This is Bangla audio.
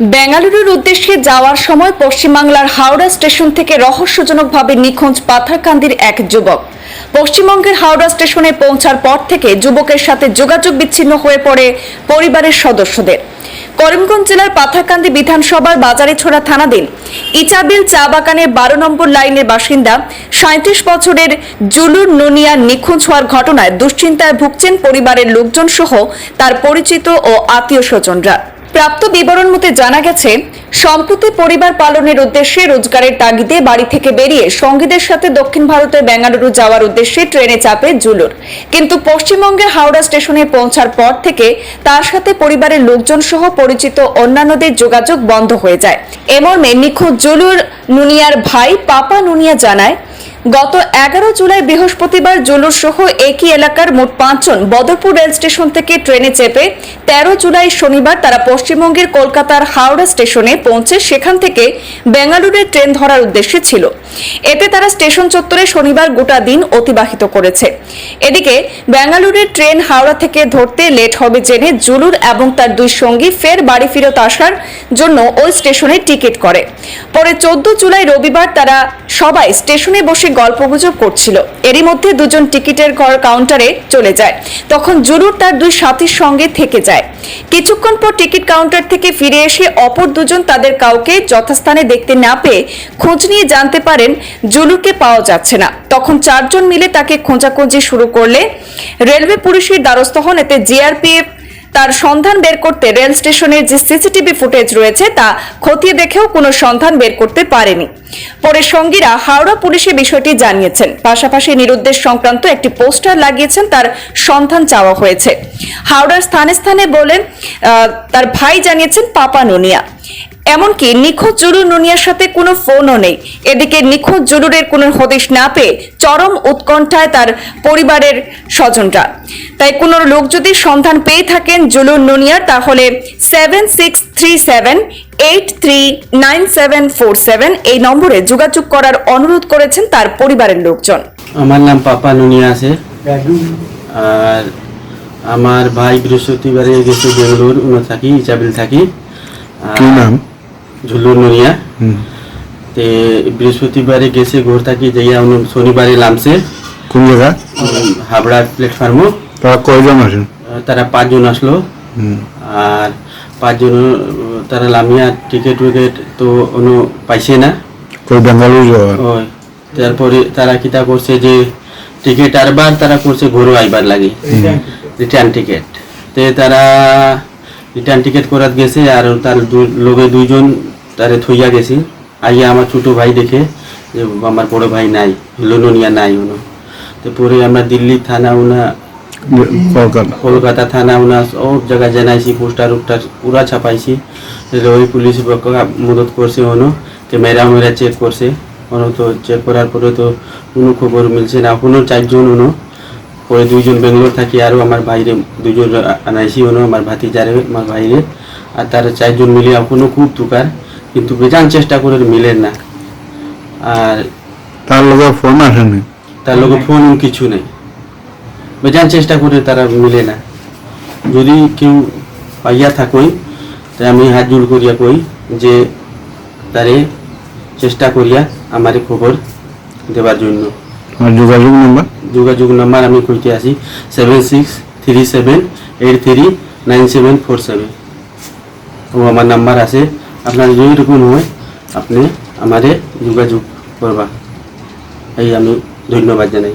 বেঙ্গালুরুর উদ্দেশ্যে যাওয়ার সময় পশ্চিমবাংলার হাওড়া স্টেশন থেকে রহস্যজনকভাবে নিখোঁজ পাথারকান্দির এক যুবক। পশ্চিমবঙ্গের হাওড়া স্টেশনে পৌঁছার পর থেকে যুবকের সাথে যোগাযোগ বিচ্ছিন্ন হয়ে পড়ে পরিবারের সদস্যদের। করিমগঞ্জ জেলার পাথারকান্দি বিধানসভার বাজারিছোড়া থানাধীন ইচাবিল চা বাগানের বারো নম্বর লাইনের বাসিন্দা সাঁত্রিশ বছরের জুলুর নুনিয়া নিখোঁজ হওয়ার ঘটনায় দুশ্চিন্তায় ভুগছেন পরিবারের লোকজন সহ তার পরিচিত ও আত্মীয় স্বজনরা। প্রাপ্ত বিবরণ মতে জানা গেছে, সম্প্রতি পরিবার পালনের উদ্দেশ্যে রোজগারের তাগিদে বাড়ি থেকে বেরিয়ে সঙ্গীদের সাথে দক্ষিণ ভারতের বেঙ্গালুরু যাওয়ার উদ্দেশ্যে ট্রেনে চাপে জুলুর। কিন্তু পশ্চিমবঙ্গের হাওড়া স্টেশনে পৌঁছার পর থেকে তার সাথে পরিবারের লোকজন সহ পরিচিত অন্যান্যদের যোগাযোগ বন্ধ হয়ে যায়। এমর্মে নিখোঁজ জুলুর নুনিয়ার ভাই পাপা নুনিয়া জানায় গত এগারো জুলাই বৃহস্পতিবার জুলুর সহ একই এলাকার মোট পাঁচজন বদরপুর রেল স্টেশন থেকে ট্রেনে চেপে তেরো জুলাই শনিবার তারা পশ্চিমবঙ্গের কলকাতার হাওড়া স্টেশনে পৌঁছে সেখান থেকে বেঙ্গালুরুর ট্রেন ধরার উদ্দেশ্যে ছিল। এতে তারা স্টেশন চত্বরে শনিবার গোটা দিন অতিবাহিত করেছে। এদিকে বেঙ্গালুরুর ট্রেন হাওড়া থেকে ধরতে লেট হবে জেনে জুলুর এবং তার দুই সঙ্গী ফের বাড়ি ফেরত আসার জন্য ওই স্টেশনে টিকিট করে। পরে চোদ্দ জুলাই রবিবার তারা সবাই স্টেশনে বসে গল্পগুজব করছিল। এরই মধ্যে দুজন টিকিটের ঘর কাউন্টারে চলে যায়। তখন জুলুর তার দুই সাথীর সঙ্গে থেকে যায়। কিছুক্ষণ পর টিকিট কাউন্টার থেকে ফিরে এসে অপর দুজন তাদের কাউকে যথাস্থানে দেখতে না পেয়ে খোঁজ নিয়ে জানতে পারেন জুলুকে পাওয়া যাচ্ছে না। তখন চারজন মিলে তাকে খোঁজাখুঁজি শুরু করলে রেলওয়ে পুলিশের দ্বারস্থ হন এতে জিআরপিএফ তার সন্ধান বের করতে রেল স্টেশনের যে সিসিটিভি ফুটেজ রয়েছে তা খতিয়ে দেখেও কোনো সন্ধান বের করতে পারেনি। পরে সঙ্গীরা হাওড়া পুলিশে বিষয়টি জানিয়েছেন। পাশাপাশি নিরুদ্দেশ সংক্রান্ত একটি পোস্টার লাগিয়েছেন, তার সন্ধান চাওয়া হয়েছে। হাওড়ার স্থানে স্থানে বলেন তার ভাই জানিয়েছেন, পাপা নুনিয়া। এমনকি নিখোঁজ জরুর নুনিয়ার সাথে কোনো ফোনও নেই। এদিকে নিখোঁজ জরুরের কোনো হদিশ না পেয়ে চরম উৎকণ্ঠায় তার পরিবারের স্বজনরা। তাই কোনো লোক যদি সন্ধান পেয়ে থাকেন জুলুর নুনিয়ার তাহলে seven six three seven eight three nine seven four seven এই নম্বরে যোগাযোগ করার অনুরোধ করেছেন তার পরিবারের লোকজন। আমার নাম পাপা নুনিয়া আছে। আর আমার ভাই বৃহস্পতিবারে গেছে বেঙ্গলোর থাকি ইচাবিল থাকি। কি নাম? ঝুলুর নুনিয়া। তে বৃহস্পতিবারে গেছে ঘর থাকি যাইয়া উনি শনিবারে নামছে কোন জায়গা হাবড়া প্ল্যাটফর্মও তারা কয়জন আছেন তারা পাঁচজন আসলো। আর পাঁচজন তারা লামিয়া টিকিট উইকেট তো অনু পাইছে না কই বেঙ্গালুরু যাওয়ার তারপরে তারা কিতা করছে যে টিকিট আরবার তারা করছে ঘরো আইবার লাগে রিটার্ন টিকিট তে তারা রিটার্ন টিকিট করাত গেছে আর তার লগে দুইজন তারে থইয়া গেছি। আইয়া আমার ছোট ভাই দেখে যে আমার বড় ভাই নাই লোনিয়া নাই উনো তো পরে আমরা দিল্লি থানা উনা কলকাতা। থানা উনা সব জায়গায় জানাইছি পোস্টার উস্টার পুরা ছাপাইছি। ওই পুলিশ মদত করছে অনু ক্যামেরা মেরা চেক করছে। অনু তো চেক করার পরে তো কোনো খবর মিলছে না। কোনো চারজন অনু পরে দুইজন বেঙ্গলোর থাকি আরও আমার বাইরে দুজন আনাইছি অনু আমার ভাতি ভাতিজারে আমার বাইরে আর তার চারজন মিলে এখনও খুব তুকার কিন্তু বেজান চেষ্টা করে মিলে না। আর তার লগে ফোন আসেনি তার লোক ফোন কিছু নেই। বেজান চেষ্টা করে তারা মিলে না। যদি কেউ পাইয়া থাকই তাই আমি হাত জোর করিয়া কই যে তারে চেষ্টা করিয়া আমারে খবর দেবার জন্য। যোগাযোগ নাম্বার? যোগাযোগ নাম্বার আমি কইতে আছি seven six three seven eight three nine seven four seven. ও আমার নাম্বার আছে আপনার যদি এরকম হয় আপনি আমারে যোগাযোগ করবা। এই আমি ধন্যবাদ জানাই।